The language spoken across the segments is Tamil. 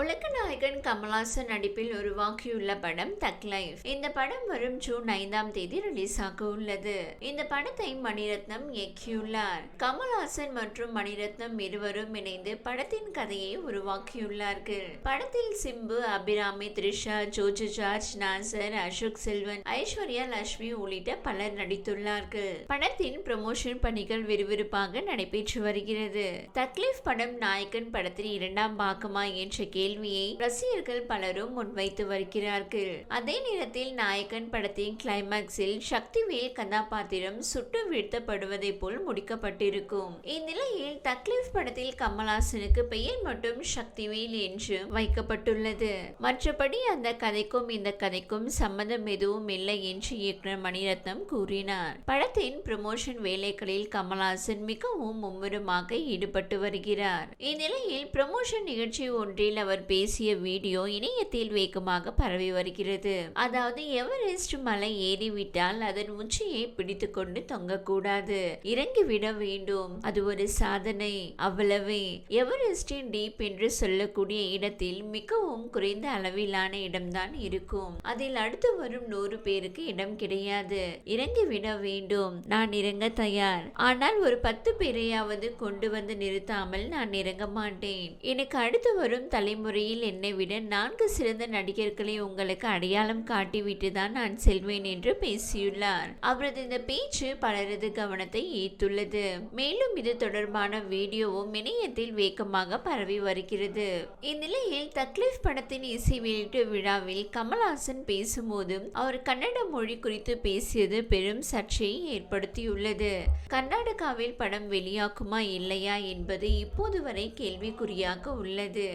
உலக நாயகன் கமல்ஹாசன் நடிப்பில் உருவாக்கியுள்ள படம் தக் லைஃப். இந்த படம் வரும் ஜூன் ஐந்தாம் தேதி ரிலீஸ் ஆக உள்ளது. இந்த படத்தை மணிரத்னம் இயக்கியுள்ளார். கமல்ஹாசன் மற்றும் மணிரத்னம் இருவரும் இணைந்து படத்தின் கதையை உருவாக்கியுள்ளார்கள். படத்தில் சிம்பு அபிராமி த்ரிஷா ஜோஜு ஜார்ஜ் நாசர் அசோக் செல்வன் ஐஸ்வர்யா லட்சுமி உள்ளிட்ட பலர் நடித்துள்ளார்கள். படத்தின் ப்ரமோஷன் பணிகள் விறுவிறுப்பாக நடைபெற்று வருகிறது. தக்லீஃப் படம் நாயகன் படத்தின் இரண்டாம் பாகமா என்ற கேள்வியை ரசிகர்கள் பலரும் முன்வைத்து வருகிறார்கள். அதே நேரத்தில் நாயகன் படத்தின் கிளைமேக்ஸில் சக்திவேல் கதாபாத்திரம் சுட்டு வீழ்த்தப்படுவதை போல் முடிக்கப்பட்டிருக்கும். இந்நிலையில் தக்லீஃப் படத்தில் கமல்ஹாசனுக்கு பெயர் மட்டும் சக்திவேல் என்று வைக்கப்பட்டுள்ளது. மற்றபடி அந்த கதைக்கும் இந்த கதைக்கும் சம்பந்தம் எதுவும் இல்லை என்று இயக்குனர் மணிரத்னம் கூறினார். படத்தின் ப்ரமோஷன் வேலைகளில் கமல்ஹாசன் மிகவும் மும்முரமாக ஈடுபட்டு வருகிறார். இந்நிலையில் ப்ரமோஷன் நிகழ்ச்சி ஒன்றில் அவர் பேசிய வீடியோ இணையத்தில் வேகமாக பரவி வருகிறது. அதாவது எவரெஸ்ட் மலை ஏறிவிட்டால் அதன் உச்சியை பிடித்துக்கொண்டு தொங்கக்கூடாது. இறங்கிவிட வேண்டும். அது ஒரு சாதனை. அவ்வளவே. எவரெஸ்டின் டீப் என்று சொல்லக்கூடிய இடத்தில் மிகவும் குறைந்த அளவிலான இடம்தான் இருக்கும். அதில் அடுத்து வரும் நூறு பேருக்கு இடம் கிடையாது. இறங்கிவிட வேண்டும். நான் இறங்க தயார். ஆனால் ஒரு பத்து பேரையாவது கொண்டு வந்து நிறுத்தாமல் நான் இறங்க மாட்டேன். எனக்கு அடுத்து வரும் தலை தலைமுறையில் என்னை விட நான்கு சிறந்த நடிகர்களை உங்களுக்கு அடையாளம் காட்டிவிட்டு தான் நான் செல்வேன் என்று பேசியுள்ளார். அவரது இந்த பேச்சு பலரது கவனத்தை ஈர்த்துள்ளது. மேலும் இது தொடர்பான வீடியோவும் இணையத்தில் வேகமாக பரவி வருகிறது. இந்நிலையில் தக்லீஃப் படத்தின் இசை வெளியீட்டு விழாவில் கமல்ஹாசன் பேசும்போது அவர் கன்னட மொழி குறித்து பேசியது பெரும் சர்ச்சையை ஏற்படுத்தியுள்ளது. கர்நாடகாவில் படம் வெளியாகுமா இல்லையா என்பது இப்போது வரை கேள்விக்குறியாக உள்ளது.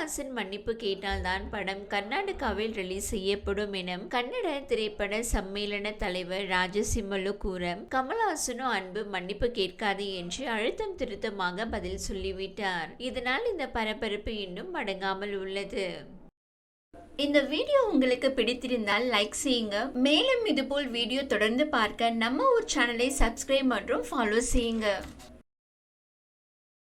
கமல்ஹாசன் மன்னிப்பு கேட்டால்தான் படம் கர்நாடகாவில் ரிலீஸ் செய்யப்படும் என கன்னட திரைப்பட சம்மேளன தலைவர் ராஜசிம்மலு கூற கமல்ஹாசனோ அன்பு மன்னிப்பு கேட்காது என்று அழுத்தம் திருத்தமாக பதில் சொல்லிவிட்டார். இதனால் இந்த பரபரப்பு இன்னும் அடங்காமல் உள்ளது. இந்த வீடியோ உங்களுக்கு பிடித்திருந்தால் லைக் செய்யுங்க. மேலும் இதுபோல் வீடியோ தொடர்ந்து பார்க்க நம்ம ஒரு சேனலை சப்ஸ்கிரைப் மற்றும் ஃபாலோ செய்யுங்க.